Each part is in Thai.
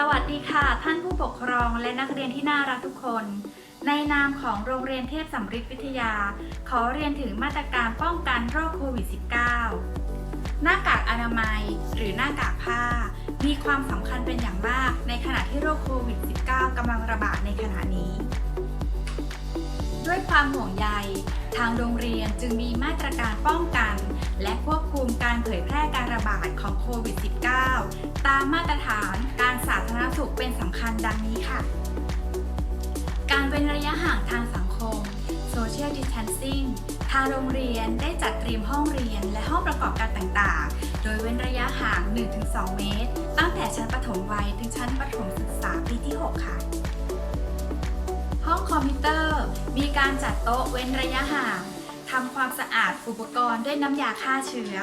สวัสดีค่ะ ท่านผู้ปกครองและนักเรียนที่น่ารักทุกคน ในนามของโรงเรียนเทพสำริดวิทยา ขอเรียนถึงมาตรการป้องกันโรคโควิด -19 หน้ากากอนามัย หรือหน้ากากผ้า มีความสำคัญเป็นอย่างมากในขณะที่โรคโควิด -19 กำลังระบาดในขณะนี้ ด้วยความห่วงใย ทางโรงเรียนจึงมีมาตรการป้องกัน และควบ มการเผยแพร่การระบาดของโควิด -19 ตามมาตรฐานการสาธารณสุขเป็นสำคัญดังนี้ค่ะ การเว้นระยะห่างทางสังคม Social Distancing ทางโรงเรียนได้จัดเตรียมห้องเรียนและห้องประกอบการต่างๆ โดยเว้นระยะห่าง 1-2 เมตร ตั้งแต่ชั้นประถมวัยถึงชั้นประถมศึกษาปีที่ 6 ค่ะ ห้องคอมพิวเตอร์ มีการจัดโต๊ะเว้นระยะห่างำความสะอาดอุปกรณ์ด้วยน้ำยาฆ่าเชื้อ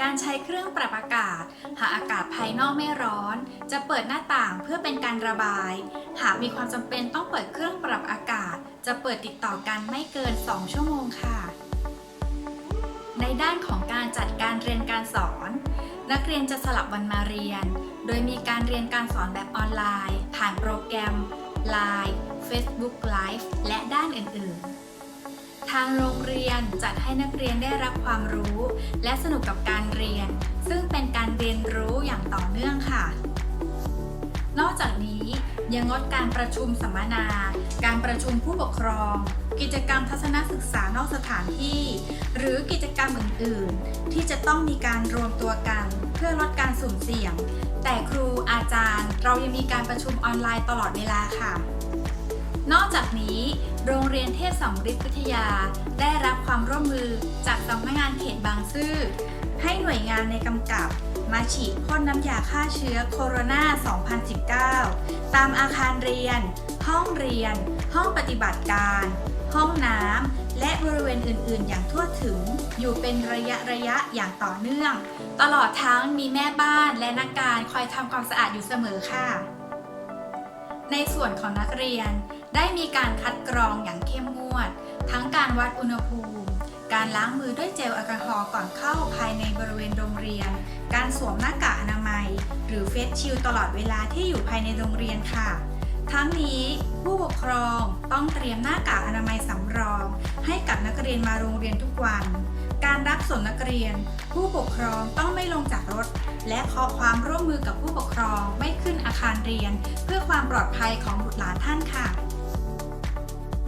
การใช้เครื่องปรับอากาศ หากอากาศภายนอกไม่ร้อน จะเปิดหน้าต่างเพื่อเป็นการระบาย หากมีความจำเป็นต้องเปิดเครื่องปรับอากาศ จะเปิดติดต่อกันไม่เกิน 2 ชั่วโมงค่ะ ในด้านของการจัดการเรียนการสอน นักเรียนจะสลับวันมาเรียน โดยมีการเรียนการสอนแบบออนไลน์ ผ่านโปรแกรม Line Facebook Live และด้านอื่น ๆ ทางโรงเรียนจัดให้นักเรียนได้รับความรู้ และสนุกกับการเรียน ซึ่งเป็นการเรียนรู้อย่างต่อเนื่องค่ะ นอกจากนี้ยังงดการประชุมสัมมนา การประชุมผู้ปกครอง กิจกรรมทัศนศึกษานอกสถานที่ หรือกิจกรรมอื่น ๆ ที่จะต้องมีการรวมตัวกัน เพื่อลดการสุ่มเสี่ยง แต่ครูอาจารย์ เรายังมีการประชุมออนไลน์ตลอดเวลาค่ะ นอกจากนี้ โรงเรียนเทพสำริดวิทยา ได้รับความร่วมมือจากสำนักงานเขตบางซื่อ ให้หน่วยงานในกำกับ มาฉีดพ่นน้ำยาฆ่าเชื้อโคโรนา 2019 ตามอาคารเรียน ห้องเรียน ห้องปฏิบัติการ ห้องน้ำ และบริเวณอื่น ๆ อย่างทั่วถึง อยู่เป็นระยะระยะอย่างต่อเนื่อง ตลอดทั้งมีแม่บ้านและนักการคอยทำความสะอาดอยู่เสมอค่ะ ในส่วนของนักเรียน ได้มีการคัดกรองอย่างเข้มงวด ทั้งการวัดอุณหภูมิ การล้างมือด้วยเจลแอลกอฮอล์ก่อนเข้าภายในบริเวณโรงเรียน การสวมหน้ากากอนามัย หรือเฟสชิลตลอดเวลาที่อยู่ภายในโรงเรียนค่ะ ทั้งนี้ผู้ปกครองต้องเตรียมหน้ากากอนามัยสำรอง ให้กับนักเรียนมาโรงเรียนทุกวัน การรับส่งนักเรียน ผู้ปกครองต้องไม่ลงจากรถ และขอความร่วมมือกับผู้ปกครองไม่ขึ้นอาคารเรียน เพื่อความปลอดภัยของบุตรหลานท่านค่ะ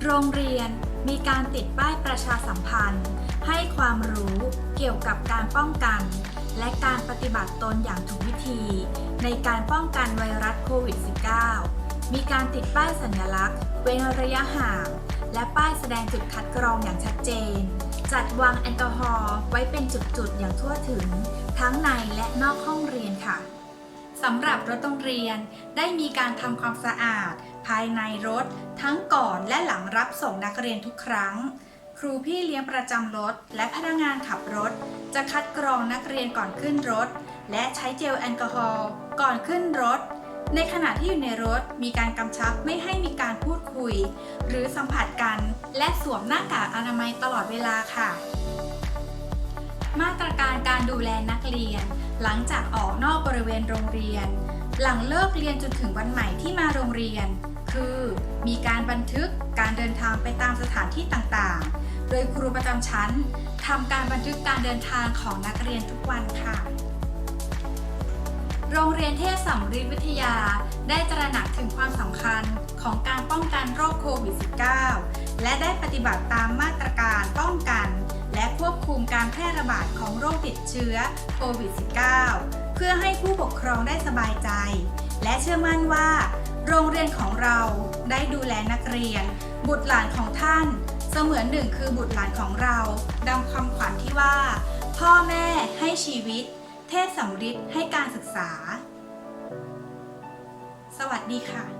โรงเรียนมีการติดป้ายประชาสัมพันธ์ ให้ความรู้เกี่ยวกับการป้องกัน และการปฏิบัติตนอย่างถูกวิธี ในการป้องกันไวรัสโควิด -19 มีการติดป้ายสัญลักษณ์ เว้นระยะห่าง และป้ายแสดงจุดคัดกรองอย่างชัดเจน จัดวางแอลกอฮอล์ไว้เป็นจุดๆ อย่างทั่วถึง ทั้งในและนอกห้องเรียนค่ะสำหรับรถโรงเรียนได้มีการทำความสะอาด ภายในรถ ทั้งก่อนและหลังรับส่งนักเรียนทุกครั้ง ครูพี่เลี้ยงประจำรถ และพนักงานขับรถ จะคัดกรองนักเรียนก่อนขึ้นรถ และใช้เจลแอลกอฮอล์ก่อนขึ้นรถ ในขณะที่อยู่ในรถมีการกำชับไม่ให้มีการพูดคุย หรือสัมผัสกัน และสวมหน้ากากอนามัยตลอดเวลาค่ะ มาตรการการดูแลนักเรียน หลังจากออกนอกบริเวณโรงเรียนหลังเลิกเรียนจนถึงวันใหม่ที่มาโรงเรียน คือมีการบันทึกการเดินทางไปตามสถานที่ต่างๆ โดยครูประจำชั้นทำการบันทึกการเดินทางของนักเรียนทุกวันค่ะ โรงเรียนเทศสำริวิทยาได้ตระหนักถึงความสำคัญของการป้องกันโรคโควิด -19 และได้ปฏิบัติตามมาตรการป้องกัน และควบคุมการแพร่ระบาดของโรคติดเชื้อโควิด -19 เพื่อให้ผู้ปกครองได้สบายใจ และเชื่อมั่นว่า โรงเรียนของเราได้ดูแลนักเรียน บุตรหลานของท่าน เสมือนหนึ่งคือบุตรหลานของเราดังคำขวัญที่ว่า พ่อแม่ให้ชีวิต เทศสำริดให้การศึกษา สวัสดีค่ะ